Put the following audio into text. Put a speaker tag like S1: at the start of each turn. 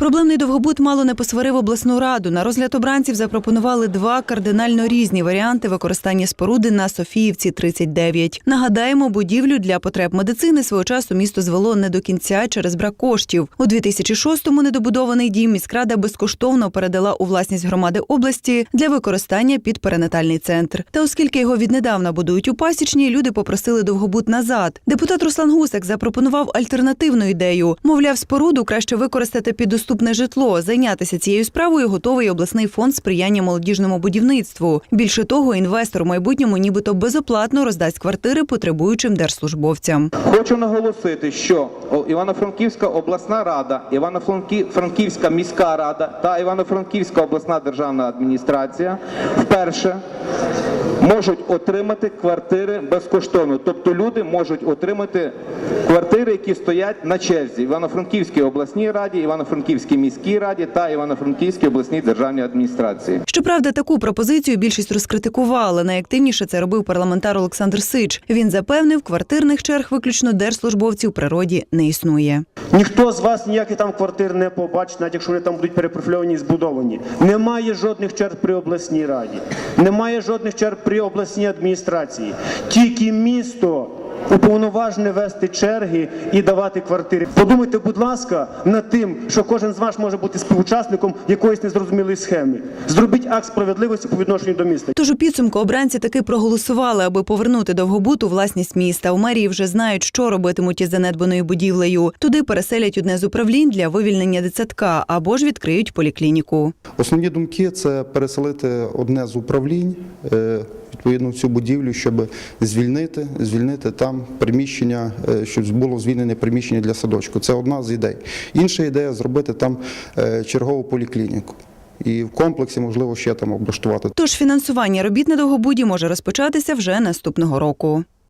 S1: Проблемний довгобуд мало не посварив обласну раду. На розгляд обранців запропонували два кардинально різні варіанти використання споруди на Софіївці 39. Нагадаємо, будівлю для потреб медицини свого часу місто звело не до кінця через брак коштів. У 2006-му недобудований дім міськрада безкоштовно передала у власність громади області для використання під перинатальний центр. Та оскільки його віднедавна будують у пасічні, люди попросили довгобуд назад. Депутат Руслан Гусак запропонував альтернативну ідею. Мовляв, споруду краще використати під доступне житло. Зайнятися цією справою готовий обласний фонд сприяння молодіжному будівництву. Більше того, інвестор у майбутньому нібито безоплатно роздасть квартири потребуючим держслужбовцям.
S2: Хочу наголосити, що Івано-Франківська обласна рада, Івано-Франківська міська рада та Івано-Франківська обласна державна адміністрація вперше можуть отримати квартири безкоштовно. Тобто люди можуть отримати квартири, які стоять на черзі в Івано-Франківській обласній раді, Івано-Франківській міській раді та Івано-Франківській обласній державній адміністрації.
S1: Щоправда, таку пропозицію більшість розкритикували. Найактивніше це робив парламентар Олександр Сич. Він запевнив, квартирних черг виключно держслужбовців в природі не існує.
S3: Ніхто з вас ніяких там квартир не побачить, навіть якщо вони там будуть перепрофільовані і збудовані. Немає жодних черг при обласній раді, немає жодних черг при обласній адміністрації. Тільки місто уповноважене вести черги і давати квартири. Подумайте, будь ласка, над тим, що кожен з вас може бути співучасником якоїсь незрозумілої схеми. Зробіть акт справедливості по відношенню до міста.
S1: Тож у підсумку обранці таки проголосували, аби повернути довгобут у власність міста. У мерії вже знають, що робитимуть із занедбаною будівлею. Туди переселять одне з управлінь для вивільнення дитсадка або ж відкриють поліклініку.
S4: Основні думки це переселити одне з управлінь е, відповідно цю будівлю, щоб звільнити, звільнити там приміщення, е, щоб було звільнене приміщення для садочку. Це одна з ідей. Інша ідея зробити там е, чергову поліклініку. І в комплексі можливо ще там облаштувати.
S1: Тож фінансування робіт на довгобуді може розпочатися вже наступного року.